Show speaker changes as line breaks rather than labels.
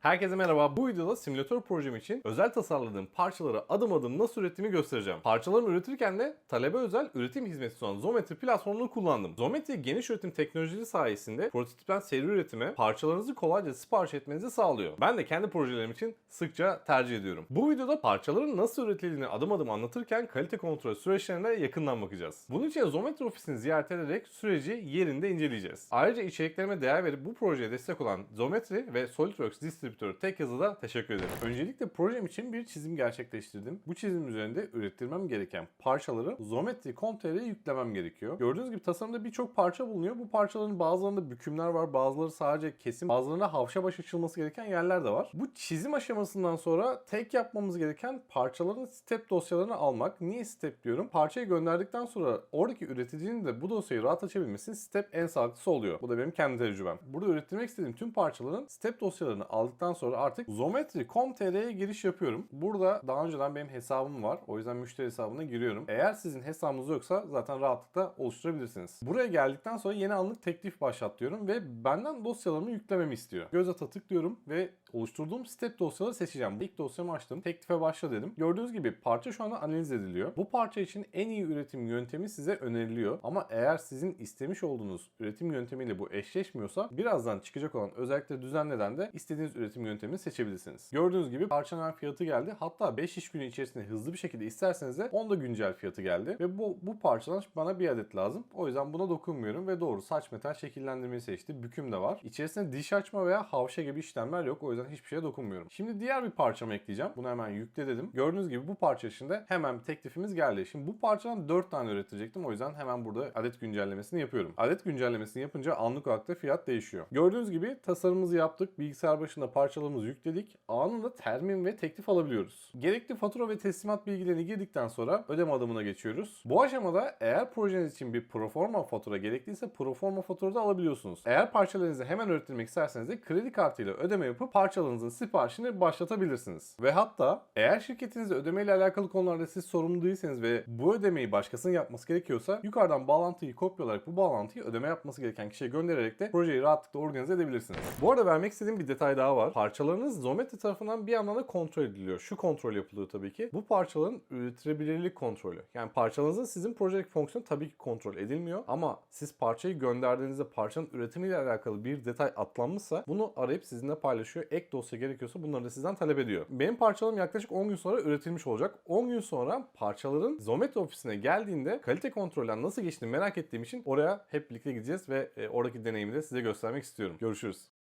Herkese merhaba. Bu videoda simülatör projem için özel tasarladığım parçaları adım adım nasıl ürettiğimi göstereceğim. Parçalarımı üretirken de talebe özel üretim hizmeti sunan Zometri platformunu kullandım. Zometri geniş üretim teknolojileri sayesinde prototipten seri üretime parçalarınızı kolayca sipariş etmenizi sağlıyor. Ben de kendi projelerim için sıkça tercih ediyorum. Bu videoda parçaların nasıl üretildiğini adım adım anlatırken kalite kontrol süreçlerine yakından bakacağız. Bunun için Zometri ofisini ziyaret ederek süreci yerinde inceleyeceğiz. Ayrıca içeriklerime değer verip bu projeye destek olan Zometri ve SolidWorks distribütörü tek yazıda teşekkür ederim. Öncelikle projem için bir çizim gerçekleştirdim. Bu çizim üzerinde ürettirmem gereken parçaları Zometri.com.tr'ye yüklemem gerekiyor. Gördüğünüz gibi tasarımda birçok parça bulunuyor. Bu parçaların bazılarında bükümler var, bazıları sadece kesim, bazılarında havşa baş açılması gereken yerler de var. Bu çizim aşamasından sonra tek yapmamız gereken parçaların step dosyalarını almak. Niye step diyorum? Parçayı gönderdikten sonra oradaki üreticinin de bu dosyayı rahat açabilmesi step en sağlıklısı oluyor. Bu da benim kendi tecrübem. Burada ürettirmek istediğim tüm parçaların step dosyalarını aldıktan sonra artık Zometri.com.tr'ye giriş yapıyorum. Burada daha önceden benim hesabım var. O yüzden müşteri hesabına giriyorum. Eğer sizin hesabınız yoksa zaten rahatlıkla oluşturabilirsiniz. Buraya geldikten sonra yeni anlık teklif başlat diyorum ve benden dosyalarımı yüklememi istiyor. Göz ata tıklıyorum ve oluşturduğum step dosyaları seçeceğim. İlk dosyamı açtım. Teklife başla dedim. Gördüğünüz gibi parça şu anda analiz ediliyor. Bu parça için en iyi üretim yöntemi size öneriliyor. Ama eğer sizin istemiş olduğunuz üretim yöntemiyle bu eşleşmiyorsa birazdan çıkacak olan özellikleri düzenleden de istediğiniz üretim yöntemini seçebilirsiniz. Gördüğünüz gibi parçanın fiyatı geldi. Hatta 5 iş günü içerisinde hızlı bir şekilde isterseniz de onda güncel fiyatı geldi. Ve bu, bu parçadan bana bir adet lazım. O yüzden buna dokunmuyorum ve doğru saç metal şekillendirmeyi seçti. Büküm de var. İçerisinde diş açma veya havşa gibi işlemler yok. O yüzden hiçbir şeye dokunmuyorum. Şimdi diğer bir parçamı ekleyeceğim. Bunu hemen yükle dedim. Gördüğünüz gibi bu parça içinde hemen teklifimiz geldi. Şimdi bu parçadan 4 tane üretecektim. O yüzden hemen burada adet güncellemesini yapıyorum. Adet güncellemesini yapınca anlık olarak da fiyat değişiyor. Gördüğünüz gibi tasarımımızı yaptık. Bilgisayar başında parçalarımızı yükledik. Anında termin ve teklif alabiliyoruz. Gerekli fatura ve teslimat bilgilerini girdikten sonra ödeme adımına geçiyoruz. Bu aşamada eğer projeniz için bir proforma fatura gerekliyse proforma fatura da alabiliyorsunuz. Eğer parçalarınızı hemen ürettirmek isterseniz de kredi kartıyla ödeme yapıp parçalarınızın siparişini başlatabilirsiniz. Ve hatta eğer şirketinizde ödemeyle alakalı konularda siz sorumlu değilseniz ve bu ödemeyi başkasının yapması gerekiyorsa yukarıdan bağlantıyı kopyalayarak bu bağlantıyı ödeme yapması gereken kişiye göndererek de projeyi rahatlıkla organize edebilirsiniz. Bu arada vermek istediğim bir detay daha var. Parçalarınız Zometri tarafından bir yandan da kontrol ediliyor. Şu kontrol yapılıyor tabii ki. Bu parçaların üretilebilirlik kontrolü. Yani parçalarınızın sizin projedeki fonksiyonu tabii ki kontrol edilmiyor ama siz parçayı gönderdiğinizde parçanın üretimiyle alakalı bir detay atlanmışsa bunu arayıp sizinle paylaşıyor. Ek dosya gerekiyorsa bunları da sizden talep ediyor. Benim parçalarım yaklaşık 10 gün sonra üretilmiş olacak. 10 gün sonra parçaların Zometri ofisine geldiğinde kalite kontrolden nasıl geçtiğini merak ettiğim için oraya hep birlikte gideceğiz ve e, oradaki deneyimi de size göstermek istiyorum. Görüşürüz.